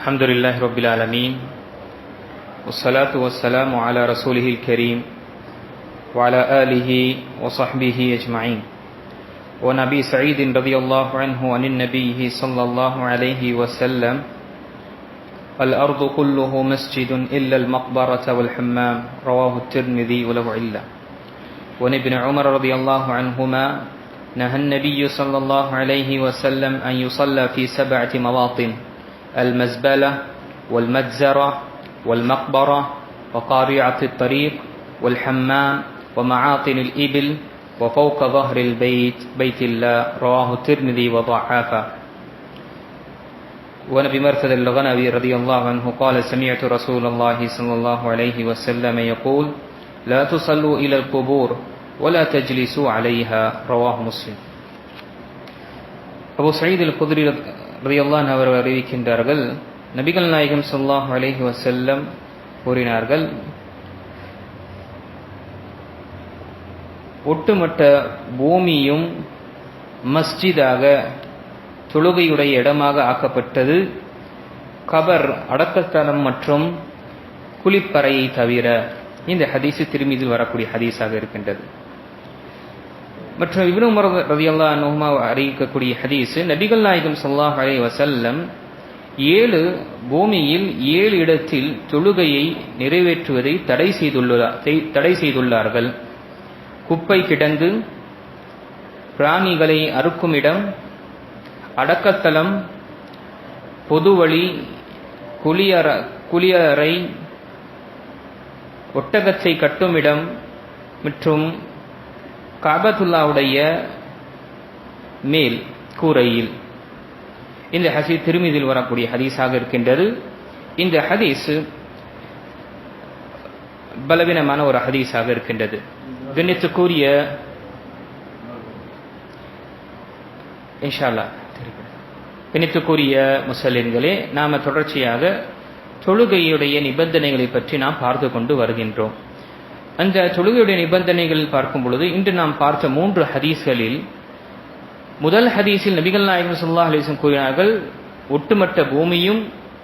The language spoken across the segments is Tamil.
الحمد لله رب العالمين والصلاة والسلام على رسوله الكريم وعلى آله وصحبه أجمعين. ونبي سعيد رضي الله عنه عن النبي صلى الله عليه وسلم الأرض كله مسجد إلا المقبرة والحمام رواه الترمذي وله علة. وعن ابن عمر رضي الله عنهما نهى النبي صلى الله عليه وسلم أن يصلى في سبعة مواطن. المزبلة والمجزرة والمقبرة وقارعة الطريق والحمام ومعاطن الإبل وفوق ظهر البيت بيت الله رواه الترمذي وضعافه. ونبي مرثد الغنبي رضي الله عنه قال سمعت رسول الله صلى الله عليه وسلم يقول لا تصلوا إلى القبور ولا تجلسوا عليها. رواه مسلم. أبو سعيد الخدري ரபியுல்லான் அவர் அறிவிக்கின்றார்கள். நபிகள் நாயகம் சொல்லாஹ் அலேஹி வசல்லம் கூறினார்கள் ஒட்டுமொத்த பூமியும் மஸ்ஜிதாக தொழுகையுடைய இடமாக ஆக்கப்பட்டது. கபர் அடக்கத்தலம் மற்றும் குளிப்பறையை தவிர இந்த ஹதீஸு திருமீதில் வரக்கூடிய ஹதீஸாக இருக்கின்றது. மற்றும் இப்னு உமர் ரதியல்லா நுஹ்மா அறிவிக்கக்கூடிய ஹதீஸ் நபிகள் நாயகம் சல்லாஹ் அலை வசல்லம் ஏழு பூமியில் ஏழு இடத்தில் தொழுகையை நிறைவேற்றுவதை தடை செய்துள்ளார் தடை செய்துள்ளார்கள். குப்பை கிடங்கு பிராணிகளை அறுக்கும் இடம் அடக்கத்தலம் பொதுவழி குளியற குளியறை ஒட்டகத்தை கட்டும் இடம் மற்றும் காபத்துல்லாவுடைய மேல் கூரையில். இந்த ஹசீஸ் திருமீதில் வரக்கூடிய ஹதீஸாக இருக்கின்றது. இந்த ஹதீஸ் பலவீனமான ஒரு ஹதீஸாக இருக்கின்றது. கண்ணியத்துக்குரிய இன்ஷால்லா கணித்துக்குரிய முசலின்களே நாம தொடர்ச்சியாக தொழுகையுடைய நிபந்தனைகளை பற்றி நாம் பார்த்து கொண்டு வருகின்றோம். அந்த தொழுகையுடைய நிபந்தனைகள் பார்க்கும் பொழுது இன்று நாம் பார்த்த மூன்று ஹதீஸ்களில் முதல் ஹதீஸில் நபிகள் நாயகம் சுல்லா அலிசம் கூறினார்கள் ஒட்டுமொத்த பூமியும்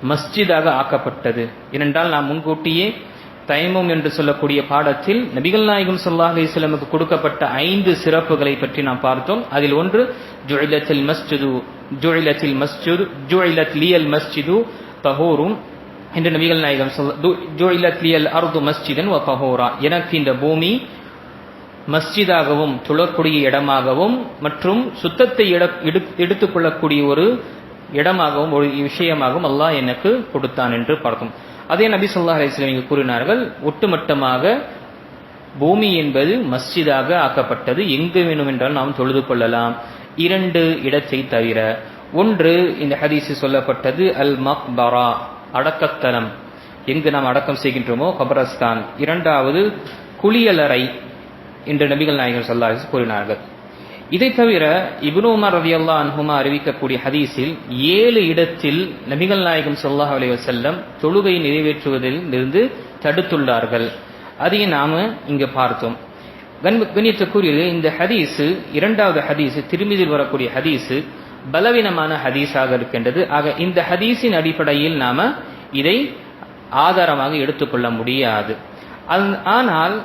மஸ்ஜிதாக ஆக்கப்பட்டது. ஏனென்றால் நாம் முன்கூட்டியே தைமம் என்று சொல்லக்கூடிய பாடத்தில் நபிகள் நாயகம் சொல்லா அலிஸ்லமுக்கு கொடுக்கப்பட்ட ஐந்து சிறப்புகளை பற்றி நாம் பார்த்தோம். அதில் ஒன்று ஜுஇலத்தில் மஸ்ஜிது ஜுஇலத்தில் மஸ்ஜிது ஜுஇலத் லியல் மஸ்ஜிது தஹோரும் என்று நபிகள் நாயகம் ஜுஇலத் அருது அர்து மஸ்ஜிதன் வ எனக்கு இந்த பூமி மஸ்ஜிதாகவும் துளக்கூடிய இடமாகவும் மற்றும் சுத்தத்தை எடுத்துக்கொள்ளக்கூடிய ஒரு இடமாகவும் ஒரு விஷயமாகவும் அல்லாஹ் எனக்கு கொடுத்தான் என்று பார்த்தோம். அதே நபி சொல்லா அலிஸ்லாம் இங்கு கூறினார்கள் ஒட்டுமொத்தமாக பூமி என்பது மஸ்ஜிதாக ஆக்கப்பட்டது. எங்கு வேணும் என்றால் நாம் தொழுது கொள்ளலாம். இரண்டு இடத்தை தவிர ஒன்று இந்த ஹதீஸு சொல்லப்பட்டது அல் மக்பரா அடக்கத்தலம் எங்கு நாம் அடக்கம் செய்கின்றோமோ கபரஸ்தான். இரண்டாவது குளியலறை என்று நபிகள் நாயகர் சொல்லா கூறினார்கள். இதை தவிர இப்னு உமர் ரவி அல்லா அன்ஹுமா அறிவிக்கக்கூடிய ஹதீஸில் ஏழு இடத்தில் நபிகள் நாயகம் சொல்லாஹ் அலி வசல்லம் தொழுகை நிறைவேற்றுவதில் இருந்து தடுத்துள்ளார்கள். அதையும் நாம இங்கு பார்த்தோம். கண்ணியத்துக்குரியது இந்த ஹதீஸு இரண்டாவது ஹதீஸு திருமிதில் வரக்கூடிய ஹதீஸு பலவீனமான ஹதீஸாக இருக்கின்றது. ஆக இந்த ஹதீஸின் அடிப்படையில் நாம இதை ஆதாரமாக எடுத்துக்கொள்ள முடியாது. ஆனால்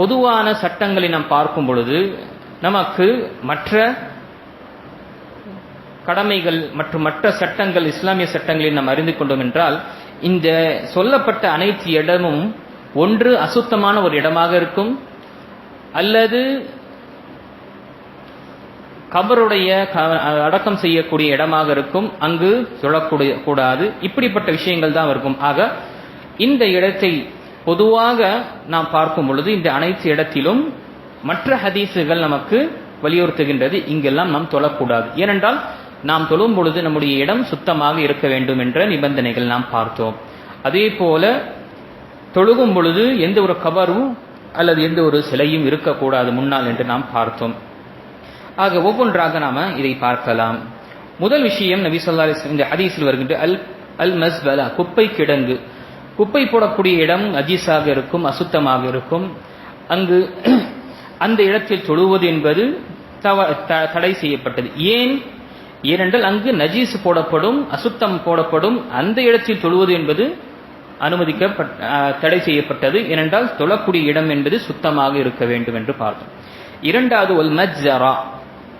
பொதுவான சட்டங்களை நாம் பார்க்கும் பொழுது நமக்கு மற்ற கடமைகள் மற்றும் மற்ற சட்டங்கள் இஸ்லாமிய சட்டங்களை நாம் அறிந்து கொண்டோம் என்றால் இந்த சொல்லப்பட்ட அனைத்து இடமும் ஒன்று அசுத்தமான ஒரு இடமாக இருக்கும் அல்லது கபருடைய அடக்கம் செய்யக்கூடிய இடமாக இருக்கும். அங்கு சொல்லக்கூடிய கூடாது. இப்படிப்பட்ட விஷயங்கள் தான் இருக்கும். ஆக இந்த இடத்தை பொதுவாக நாம் பார்க்கும் பொழுது இந்த அனைத்து இடத்திலும் மற்ற ஹதீஸுகள் நமக்கு வலியுறுத்துகின்றது. இங்கெல்லாம் நாம் தொழக்கூடாது. ஏனென்றால் நாம் தொழும் பொழுது நம்முடைய இடம் சுத்தமாக இருக்க வேண்டும் என்ற நிபந்தனைகள் நாம் பார்த்தோம். அதே போல தொழுகும் பொழுது எந்த ஒரு கபரும் அல்லது எந்த ஒரு சிலையும் இருக்கக்கூடாது முன்னால் என்று நாம் பார்த்தோம். ஆக ஒவ்வொன்றாக நாம இதை பார்க்கலாம். முதல் விஷயம் நபி சொல்லா இந்த ஹதீஸில் வருகின்ற அல் அல் மஸ்பலா குப்பை கிடங்கு. குப்பை போடக்கூடிய இடம் அஜீஸாக இருக்கும் அசுத்தமாக இருக்கும். அங்கு அந்த இடத்தில் தொழுவது என்பது தவ த- தடை செய்யப்பட்டது. ஏன்? ஏனென்றால் அங்கு நஜீஸ் போடப்படும் அசுத்தம் போடப்படும் அந்த இடத்தில் தொழுவது என்பது அனுமதிக்கப்பட் தடை செய்யப்பட்டது. ஏனென்றால் தொழக்கூடிய இடம் என்பது சுத்தமாக இருக்க வேண்டும் என்று பார்த்தோம். இரண்டாவது ஒல் மஜ்ஜரா.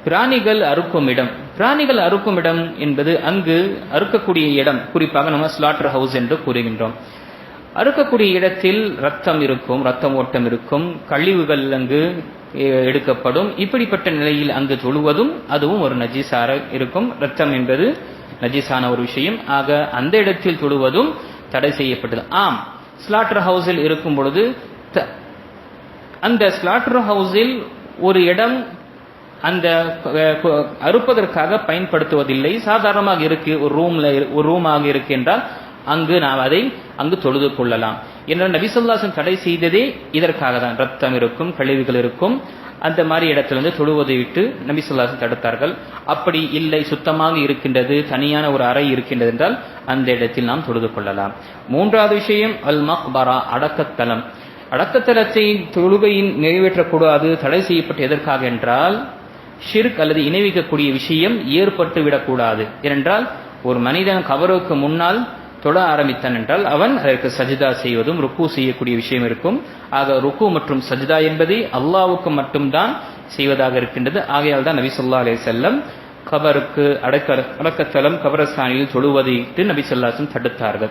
பிராணிகள் அறுக்கும் இடம். பிராணிகள் அறுக்கும் இடம் என்பது அங்கு அறுக்கக்கூடிய இடம். குறிப்பாக நம்ம ஸ்லாட்டர் ஹவுஸ் என்று கூறுகின்றோம். அறுக்கக்கூடிய இடத்தில் ரத்தம் இருக்கும் ரத்தம் ஓட்டம் இருக்கும் கழிவுகள் அங்கு எ- எடுக்கப்படும். இப்படிப்பட்ட நிலையில் அங்கு தொழுவதும் அதுவும் ஒரு நஜீசார இருக்கும். ரத்தம் என்பது நஜீசான ஒரு விஷயம். ஆக அந்த இடத்தில் தொழுவதும் தடை செய்யப்பட்டது. ஆம் ஸ்லாட்டர் ஹவுஸில் இருக்கும் பொழுது த- அந்த ஸ்லாட்டர் ஹவுஸில் ஒரு இடம் அந்த அறுப்பதற்காக பயன்படுத்துவதில்லை. சாதாரணமாக இருக்கு ஒரு ரூம்ல இரு- ஒரு ரூமாக இருக்கு என்றால் அங்கு நாம் அதை அங்கு தொழுது கொள்ளலாம். என்ற நபிசல்லாசன் தடை செய்ததே இதற்காக தான். ரத்தம் இருக்கும் கழிவுகள் இருக்கும். அந்த மாதிரி இடத்துல தொழுவதை விட்டு நபிசல்லாசன் தடுத்தார்கள். அப்படி இல்லை சுத்தமாக இருக்கின்றது தனியான ஒரு அறை இருக்கின்றது என்றால் அந்த இடத்தில் நாம் தொழுது கொள்ளலாம். மூன்றாவது விஷயம் அல் மக்பரா அடக்கத்தலம் அடக்கத்தலத்தை தொழுகையின் நிறைவேற்றக்கூடாது தடை செய்யப்பட்டு எதற்காக என்றால் ஷிர்க் அல்லது இணைவிக்கக்கூடிய விஷயம் ஏற்பட்டு விடக்கூடாது ஏனென்றால் ஒரு மனிதன் கபருக்கு முன்னால் தொழ ஆரம்பித்தான் என்றால் அவன் அதற்கு சஜிதா செய்வதும் ருக்கு செய்யக்கூடிய விஷயம் இருக்கும். ஆக ருக்கு மற்றும் சஜிதா என்பதை அல்லாவுக்கு மட்டும்தான் செய்வதாக இருக்கின்றது. ஆகையால் தான் நபி சொல்லா செல்லம் கபருக்கு அடக்க அடக்கத்தலம் கபரஸ்தானில் தொழுவதையிட்டு நபி சொல்லாசன் தடுத்தார்கள்.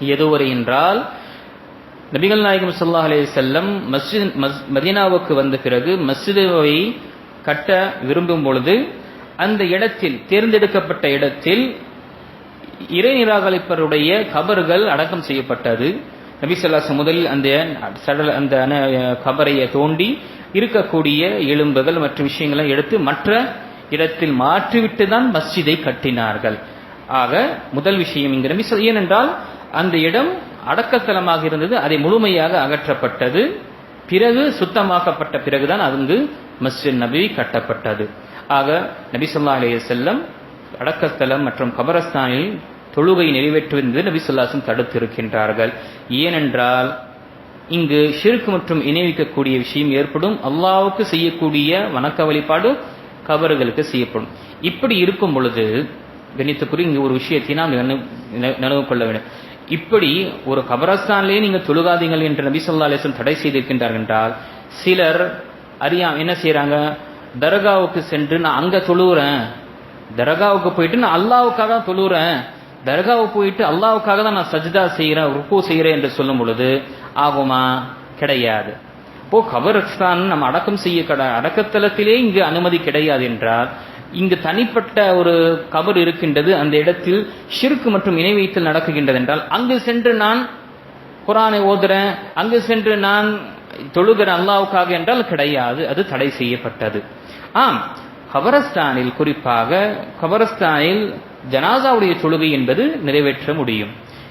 எதுவரை என்றால் நபிகள் நாயகம் சொல்லா அலே செல்லம் மஸ்ஜித் மதீனாவுக்கு வந்த பிறகு மஸ்ஜிதை கட்ட விரும்பும் பொழுது அந்த இடத்தில் தேர்ந்தெடுக்கப்பட்ட இடத்தில் இறை நிராகரிப்பருடைய கபர்கள் அடக்கம் செய்யப்பட்டது. நபி முதலில் அந்த சடல அந்த கபரையை கபரை தோண்டி இருக்கக்கூடிய எலும்புகள் மற்றும் விஷயங்களை எடுத்து மற்ற இடத்தில் மாற்றிவிட்டு தான் மஸ்ஜிதை கட்டினார்கள். ஆக முதல் விஷயம் இங்கு நபி ஏனென்றால் அந்த இடம் அடக்கத்தலமாக இருந்தது அதை முழுமையாக அகற்றப்பட்டது. பிறகு சுத்தமாக்கப்பட்ட பிறகுதான் அங்கு மஸ்ஜித் நபி கட்டப்பட்டது. ஆக நபி ஸல்லல்லாஹு அலைஹி வஸல்லம் மற்றும் கபரஸ்தானில் தொழுகை நிறைவேற்றுவது நபிசுல்லாசம் தடுத்திருக்கின்றார்கள். ஏனென்றால் இங்கு ஷிர்க் மற்றும் இணைவிக்கக்கூடிய விஷயம் ஏற்படும். அல்லாவுக்கு செய்யக்கூடிய வணக்க வழிபாடு கபறுகளுக்கு செய்யப்படும். இப்படி இருக்கும் பொழுது கணித்துக்குறி இங்கு ஒரு விஷயத்தை நாம் நினைவு- நினை- நினைவு கொள்ள வேண்டும். இப்படி ஒரு கபரஸ்தானிலே நீங்கள் தொழுகாதீங்கள் என்று நபி சொல்லா அலிஸ்லம் தடை செய்திருக்கின்றார் என்றால் சிலர் அறியா என்ன செய்கிறாங்க தர்காவுக்கு சென்று நான் அங்கே தொழுகிறேன் தர்காவுக்கு போயிட்டு நான் அல்லாவுக்காக தான் தொழுகிறேன் தர்காவுக்கு போயிட்டு அல்லாவுக்காக தான் நான் சஜிதா செய்கிறேன் ருப்பு செய்கிறேன் என்று சொல்லும் பொழுது ஆகுமா? கிடையாது. இப்போ கபரஸ்தான் நம்ம அடக்கம் செய்ய கட அடக்கத்தலத்திலே இங்கு அனுமதி கிடையாது என்றால் இங்கு தனிப்பட்ட ஒரு கபர் இருக்கின்றது அந்த இடத்தில் ஷிர்க் மற்றும் இணை வைத்தல் நடக்குகின்றது என்றால் அங்கு சென்று நான் குரானை ஓதுறேன் அங்கு சென்று நான் தொழுகிற அல்லாவுக்காக என்றால் கிடையாது. அது தடை செய்யப்பட்டது. ஆம். கபரஸ்தானில் குறிப்பாக கபரஸ்தானில் ஜனாசாவுடைய தொழுகை என்பது நிறைவேற்ற முடியும்.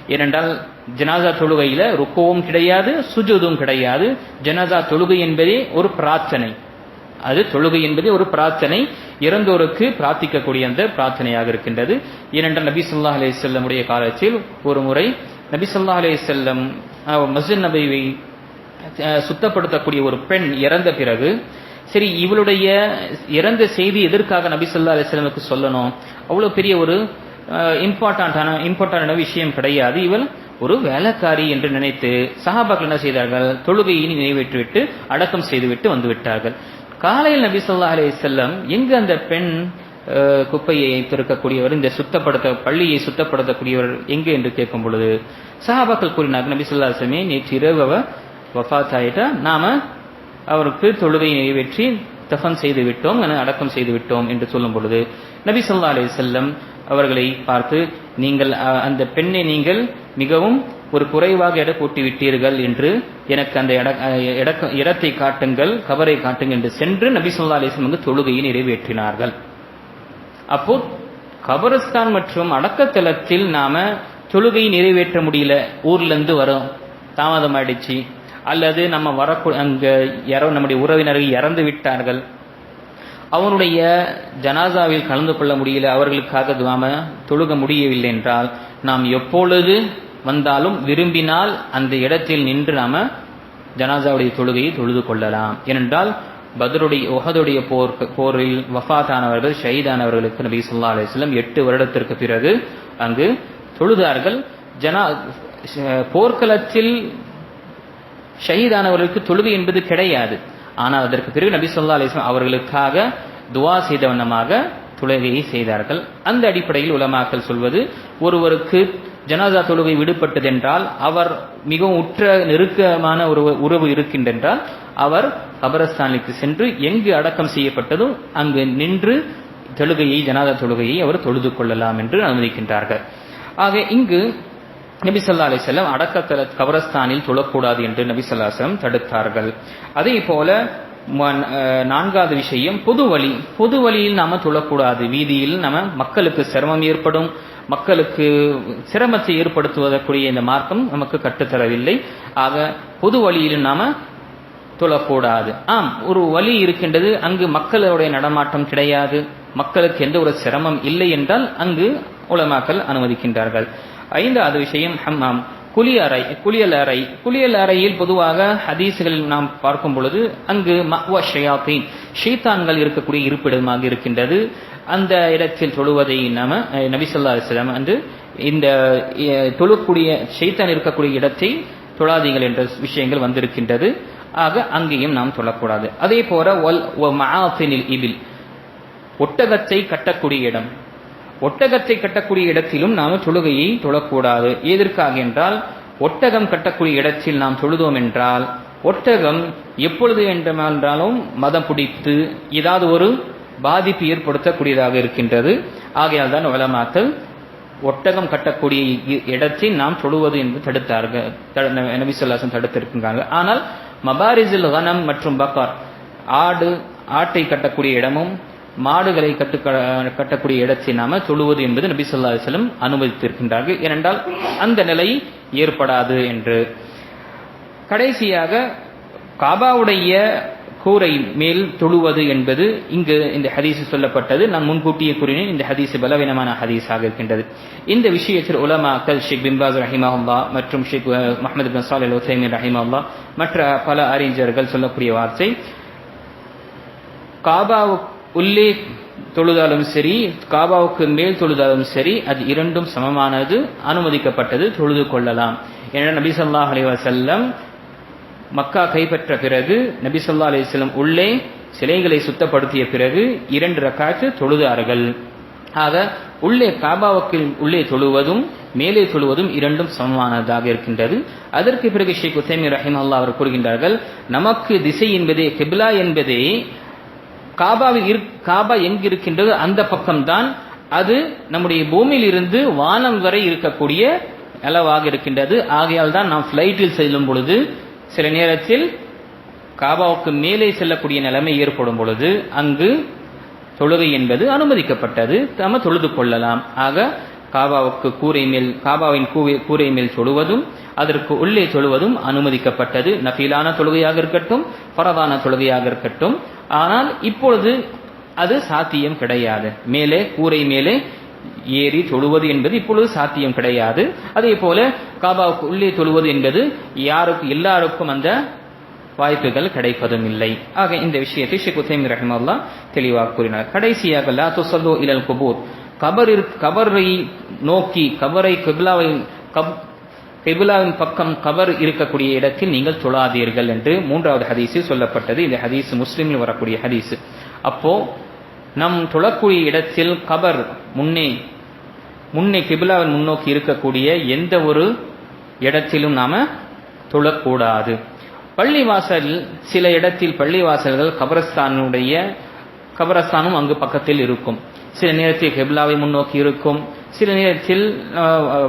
ஏனென்றால் ஜனாசா தொழுகையில ருக்குவும் கிடையாது சுஜூதும் கிடையாது. ஜனாசா தொழுகை என்பதே ஒரு பிரார்த்தனை. அது தொழுகை என்பது ஒரு பிரார்த்தனை. இறந்தோருக்கு பிரார்த்திக்கக்கூடிய அந்த பிரார்த்தனையாக இருக்கின்றது. ஏனென்றால் நபி சொல்லா அலி செல்லமுடைய காலத்தில் ஒரு முறை நபி சொல்லா அலி செல்லம் மஸ்ஜித் சுத்தப்படுத்தக்கூடிய ஒரு பெண் இறந்த பிறகு சரி இவளுடைய இறந்த செய்தி எதற்காக நபி சொல்லா அலிஸ்லமுக்கு சொல்லணும்? அவ்வளோ பெரிய ஒரு இம்பார்ட்டண்டான இம்பார்ட்டண்டான விஷயம் கிடையாது. இவள் ஒரு வேலைக்காரி என்று நினைத்து சஹாபாக்கள் என்ன செய்தார்கள்? தொழுகையை நிறைவேற்றிவிட்டு அடக்கம் செய்துவிட்டு வந்து விட்டார்கள் காலையில் நபி சொல்லா அலைஹி எங்கு அந்த பெண் குப்பையை திறக்கக்கூடியவர் இந்த சுத்தப்படுத்த பள்ளியை சுத்தப்படுத்தக்கூடியவர் எங்கே என்று கேட்கும் பொழுது சஹாபாக்கள் கூறினார்கள் நபி சொல்லா நேற்று இரவு வஃபாத் நாம் அவருக்கு தொழுகை நிறைவேற்றி தஃபன் செய்து விட்டோம் என அடக்கம் செய்து விட்டோம் என்று சொல்லும் பொழுது நபி சொல்லா அலி செல்லம் அவர்களை பார்த்து நீங்கள் அந்த பெண்ணை நீங்கள் மிகவும் ஒரு குறைவாக எடை போட்டு விட்டீர்கள் என்று எனக்கு அந்த எட- எடக்க- இடத்தை காட்டுங்கள் கவரை காட்டுங்கள் என்று சென்று நபி சொல்லா அலிஸ்லம் வந்து தொழுகையை நிறைவேற்றினார்கள். அப்போ கபரஸ்தான் மற்றும் அடக்கத்தலத்தில் நாம தொழுகை நிறைவேற்ற முடியல. ஊர்லேருந்து வரோம். தாமதம் ஆயிடுச்சு அல்லது நம்ம வரக்கூ அங்கே யாரோ நம்முடைய உறவினர்கள் இறந்து விட்டார்கள். அவனுடைய ஜனாசாவில் கலந்து கொள்ள முடியல அவர்களுக்காக நாம தொழுக முடியவில்லை என்றால் நாம் எப்பொழுது வந்தாலும் விரும்பினால் அந்த இடத்தில் நின்று நாம ஜனாசாவுடைய தொழுகையை தொழுது கொள்ளலாம். ஏனென்றால் பதருடைய உகதுடைய போர் போரில் வஃபாத்தானவர்கள் ஷஹீதானவர்களுக்கு நபி சொல்லா அலைஹி எட்டு வருடத்திற்கு பிறகு அங்கு தொழுதார்கள். ஜனா போர்க்களத்தில் ஷஹீதானவர்களுக்கு தொழுகை என்பது கிடையாது. ஆனால் அதற்கு பிறகு நபி சொல்லா அலிஸ்லாம் அவர்களுக்காக துவா செய்தவண்ணமாக தொழுகையை செய்தார்கள். அந்த அடிப்படையில் உலமாக்கள் சொல்வது ஒருவருக்கு ஜனாதா தொழுகை விடுபட்டதென்றால் அவர் மிகவும் உற்ற நெருக்கமான ஒரு உறவு இருக்கின்றென்றால் அவர் கபரஸ்தானுக்கு சென்று எங்கு அடக்கம் செய்யப்பட்டதும் அங்கு நின்று தொழுகையை ஜனாதா தொழுகையை அவர் தொழுது கொள்ளலாம் என்று அனுமதிக்கின்றார்கள். ஆக இங்கு நபி சொல்லா அலிசல்லம் அடக்கத்தல கபரஸ்தானில் தொழக்கூடாது என்று நபி சொல்லா தடுத்தார்கள். அதே போல நான்காவது விஷயம் பொது வழி. பொது வழியில் நாம தொழக்கூடாது. வீதியில் நம்ம மக்களுக்கு சிரமம் ஏற்படும். மக்களுக்கு சிரமத்தை ஏற்படுத்துவதற்குரிய இந்த மார்க்கம் நமக்கு கற்றுத்தரவில்லை. ஆக பொது வழியில் நாம தொழக்கூடாது. ஆம் ஒரு வழி இருக்கின்றது அங்கு மக்களுடைய நடமாட்டம் கிடையாது. மக்களுக்கு எந்த ஒரு சிரமம் இல்லை என்றால் அங்கு உலமாக்கள் அனுமதிக்கின்றார்கள். ஐந்தாவது விஷயம் ஹம்மாம் குளியறை குளியல் அறை குளியல் அறையில் பொதுவாக ஹதீஸ்களில் நாம் பார்க்கும் பொழுது அங்கு மக்வ ஷயாத்தீன் ஷீத்தான்கள் இருக்கக்கூடிய இருப்பிடமாக இருக்கின்றது. அந்த இடத்தில் தொழுவதை நாம நபிசல்லா அலிஸ்லாம் வந்து இந்த தொழக்கூடிய ஷைத்தான் இருக்கக்கூடிய இடத்தை தொழாதீங்கள் என்ற விஷயங்கள் வந்திருக்கின்றது. ஆக அங்கேயும் நாம் தொழக்கூடாது. அதே போல ஒல் மஆஃபினில் இபில் ஒட்டகத்தை கட்டக்கூடிய இடம். ஒட்டகத்தை கட்டக்கூடிய இடத்திலும் நாம் தொழுகையை தொழக்கூடாது. எதற்காக என்றால் ஒட்டகம் கட்டக்கூடிய இடத்தில் நாம் தொழுதோம் என்றால் ஒட்டகம் எப்பொழுது என்றாலும் மதம் பிடித்து ஏதாவது ஒரு பாதிப்பு ஏற்படுத்தக்கூடியதாக இருக்கின்றது. ஆகையால் தான் உலமாக்கள் ஒட்டகம் கட்டக்கூடிய இ- இடத்தில் நாம் தொழுவது என்று தடுத்தார்கள். த- நபி சொல்லாசன் தடுத்திருக்கின்றாங்க ஆனால் மபாரிசில் கனம் மற்றும் பக்கார் ஆடு ஆட்டை கட்டக்கூடிய இடமும் மாடுகளை கட்டு கட்டக்கூடிய இடத்தை நாம தொழுவது என்பது நபி சொல்லா அலிஸ்லம் அனுமதித்திருக்கின்றார்கள். ஏனென்றால் அந்த நிலை ஏற்படாது என்று. கடைசியாக காபாவுடைய கூரை மேல் தொழுவது என்பது இங்கு இந்த ஹதீஸ் சொல்லப்பட்டது. நான் முன்கூட்டியே கூறினேன் இந்த ஹதீஸ் பலவீனமான ஹதீஸாக இருக்கின்றது. இந்த விஷயத்தில் உலமாக்கல் ஷேக் பின்பாஸ் ரஹிமஹுல்லா மற்றும் ஷேக் அஹ், முஹம்மது பின் சாலில் உசைமின் ரஹிமஹுல்லா மற்ற பல அறிஞர்கள் சொல்லக்கூடிய வார்த்தை காபாவுக்கு உள்ளே தொழுதாலும் சரி காபாவுக்கு மேல் தொழுதாலும் சரி அது இரண்டும் சமமானது அனுமதிக்கப்பட்டது தொழுது கொள்ளலாம். என நபி ஸல்லல்லாஹு அலைஹி மக்கா கைப்பற்ற பிறகு நபி ஸல்லல்லாஹு அலைஹி உள்ளே சிலைகளை சுத்தப்படுத்திய பிறகு இரண்டு ரக்காத்து தொழுதார்கள். ஆக உள்ளே காபாவுக்கு உள்ளே தொழுவதும் மேலே தொழுவதும் இரண்டும் சமமானதாக இருக்கின்றது. அதற்கு பிறகு ஷேக் உசைமி ரஹிம் அவர் கூறுகின்றார்கள் நமக்கு திசை என்பதே கிப்லா என்பதே காபாவில் இரு காபா எங்கு இருக்கின்றதோ அந்த பக்கம்தான். அது நம்முடைய பூமியில் இருந்து வானம் வரை இருக்கக்கூடிய அளவாக இருக்கின்றது. ஆகையால் தான் நாம் ஃப்ளைட்டில் செல்லும் பொழுது சில நேரத்தில் காபாவுக்கு மேலே செல்லக்கூடிய நிலைமை ஏற்படும் பொழுது அங்கு தொழுகை என்பது அனுமதிக்கப்பட்டது. நாம தொழுது கொள்ளலாம். ஆக காபாவுக்கு கூரை மேல் காபாவின் கூவை கூரை மேல் தொழுவதும் அதற்கு உள்ளே தொழுவதும் அனுமதிக்கப்பட்டது. நஃபீலான தொழுகையாக இருக்கட்டும் பரவான தொழுகையாக இருக்கட்டும். ஆனால் இப்பொழுது அது சாத்தியம் கிடையாது. மேலே கூரை மேலே ஏறி தொழுவது என்பது இப்பொழுது சாத்தியம் கிடையாது. அதே போல காபாவுக்கு உள்ளே தொழுவது என்பது யாருக்கு எல்லாருக்கும் அந்த வாய்ப்புகள் கிடைப்பதும் இல்லை. ஆக இந்த விஷயத்தை ஷேக் உசைம் ரஹிமல்லா தெளிவாக கூறினார். கடைசியாக லா துசல்லோ இலல் குபூர். கபர் கபரை நோக்கி கபரை கிபிலாவை கப் கிபிலாவின் பக்கம் கபர் இருக்கக்கூடிய இடத்தில் நீங்கள் தொழாதீர்கள் என்று மூன்றாவது ஹதீஸில் சொல்லப்பட்டது. இந்த ஹதீஸ் முஸ்லீமில் வரக்கூடிய ஹதீஸ். அப்போ நம் தொழக்கூடிய இடத்தில் கபர் முன்னே முன்னே கிபிலாவின் முன்னோக்கி இருக்கக்கூடிய எந்த ஒரு இடத்திலும் நாம தொழக்கூடாது. பள்ளிவாசல் சில இடத்தில் பள்ளிவாசல்கள் கபரஸ்தானுடைய கபரஸ்தானும் அங்கு பக்கத்தில் இருக்கும். சில நேரத்தில் ஹெப்லாவை முன்னோக்கி இருக்கும் சில நேரத்தில்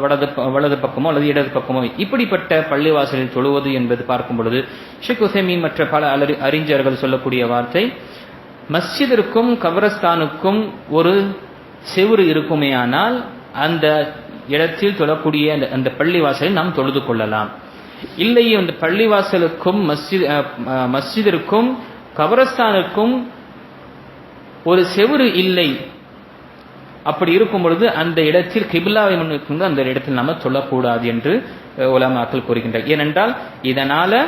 வலது ப- வலது பக்கமோ அல்லது இடது பக்கமோ இப்படிப்பட்ட பள்ளிவாசலில் தொழுவது என்பது பார்க்கும் பொழுது ஷேக் உசைமீன் மற்ற பல அலரி- அறிஞர்கள் சொல்லக்கூடிய வார்த்தை மஸ்ஜிதிற்கும் கபரஸ்தானுக்கும் ஒரு செவுறு இருக்குமேயானால் அந்த இடத்தில் தொழக்கூடிய அந்த அந்த பள்ளிவாசலை நாம் தொழுது கொள்ளலாம். இல்லை அந்த பள்ளிவாசலுக்கும் மஸ்ஜித் மஸ்ஜிதிற்கும் கபரஸ்தானுக்கும் ஒரு செவுறு இல்லை. அப்படி இருக்கும் பொழுது அந்த இடத்தில் கிபிலாவை முன்னிட்டு அந்த இடத்தில் நாம சொல்லக்கூடாது என்று உலமாக்கள் கூறுகின்றனர் ஏனென்றால் இதனால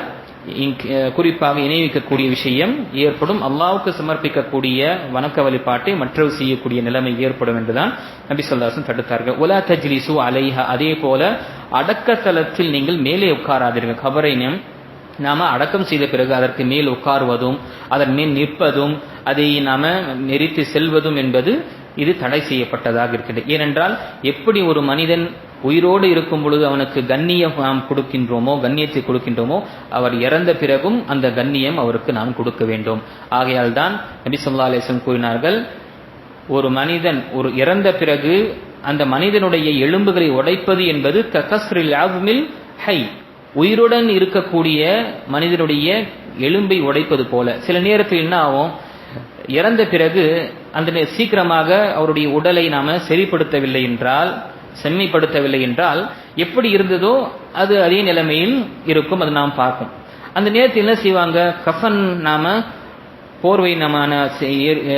குறிப்பாக இணைவிக்கக்கூடிய விஷயம் ஏற்படும். அல்லாவுக்கு சமர்ப்பிக்கக்கூடிய வணக்க வழிபாட்டை மற்றவர் செய்யக்கூடிய நிலைமை ஏற்படும் என்றுதான் நபி சொல்லாசன் தடுத்தார்கள். உலா தஜ்லிசு அலைஹா. அதே போல அடக்கத்தலத்தில் நீங்கள் மேலே உட்காராதீர்கள். கபரை நாம அடக்கம் செய்த பிறகு அதற்கு மேல் உட்காருவதும் அதன் மேல் நிற்பதும் அதை நாம நெறித்து செல்வதும் என்பது இது தடை செய்யப்பட்டதாக இருக்கின்றது. ஏனென்றால் எப்படி ஒரு மனிதன் உயிரோடு இருக்கும் பொழுது அவனுக்கு கண்ணியம் நாம் கொடுக்கின்றோமோ கண்ணியத்தை கொடுக்கின்றோமோ அவர் இறந்த பிறகும் அந்த கண்ணியம் அவருக்கு நாம் கொடுக்க வேண்டும். ஆகையால் தான் நபி சொல்லா அலிஸ்லம் கூறினார்கள் ஒரு மனிதன் ஒரு இறந்த பிறகு அந்த மனிதனுடைய எலும்புகளை உடைப்பது என்பது ககஸ்ரில் ஆவுமில் ஹை. உயிருடன் இருக்கக்கூடிய மனிதனுடைய எலும்பை உடைப்பது போல. சில நேரத்தில் என்ன ஆகும்? இறந்த பிறகு அந்த நே- சீக்கிரமாக அவருடைய உடலை நாம சரிப்படுத்தவில்லை என்றால் செம்மைப்படுத்தவில்லை என்றால் எப்படி இருந்ததோ அது அதே நிலைமையில் இருக்கும் அது நாம் பார்க்கும். அந்த நேரத்தில் என்ன செய்வாங்க? கஃபன் நாம போர்வை நம்ம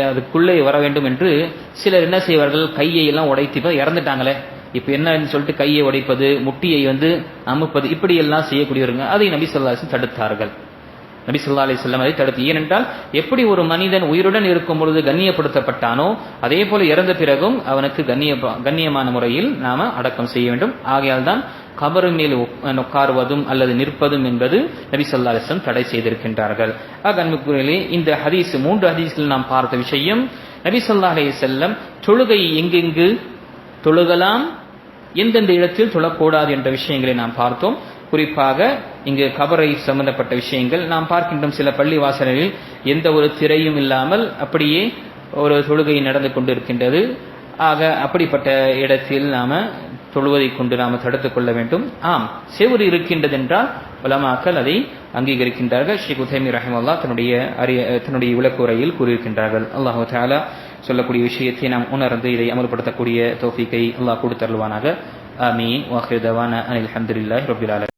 அதுக்குள்ளே வர வேண்டும் என்று சிலர் என்ன செய்வார்கள்? கையை எல்லாம் உடைத்து இப்ப இறந்துட்டாங்களே. இப்ப என்னன்னு சொல்லிட்டு கையை உடைப்பது முட்டியை வந்து அமுப்பது இப்படி எல்லாம் செய்யக்கூடியவருங்க. அதை நபி சொல்லாசன் தடுத்தார்கள். நபி சொல்லா அலி செல்லம் அதை தடுத்து. ஏனென்றால் எப்படி ஒரு மனிதன் உயிருடன் இருக்கும் பொழுது கண்ணியப்படுத்தப்பட்டானோ அதே போல இறந்த பிறகும் அவனுக்கு கண்ணிய கண்ணியமான முறையில் நாம அடக்கம் செய்ய வேண்டும். ஆகையால் தான் கபரு மேல் உட்காருவதும் அல்லது நிற்பதும் என்பது நபி சொல்லா அலிஸ்லம் தடை செய்திருக்கின்றார்கள். ஆக இந்த ஹதீஸ் மூன்று ஹதீஸ்கள் நாம் பார்த்த விஷயம் நபி சொல்லா அலி செல்லம் தொழுகை எங்கெங்கு தொழுகலாம் எந்தெந்த இடத்தில் தொழக்கூடாது என்ற விஷயங்களை நாம் பார்த்தோம். குறிப்பாக இங்கு கபரை சம்பந்தப்பட்ட விஷயங்கள். நாம் பார்க்கின்றோம் சில பள்ளி வாசல்களில் எந்த ஒரு திரையும் இல்லாமல் அப்படியே ஒரு தொழுகை நடந்து கொண்டிருக்கின்றது. ஆக அப்படிப்பட்ட இடத்தில் நாம தொழுவதை கொண்டு நாம தடுத்துக் கொள்ள வேண்டும். ஆம் செவுறு இருக்கின்றது என்றால் உலமாக்கள் அதை அங்கீகரிக்கின்றார்கள். ஸ்ரீ உதைமி ரஹமல்லா தன்னுடைய அறிய தன்னுடைய விளக்குறையில் கூறியிருக்கின்றார்கள். அல்லாஹு தாலா சொல்லக்கூடிய விஷயத்தை நாம் உணர்ந்து இதை அமல்படுத்தக்கூடிய தோஃபிக்கை அல்லாஹ் கொடுத்தருள்வானாக. ஆமீன். வாஹிர் அனில் அல்ஹம்துலில்லாஹி ரபிலால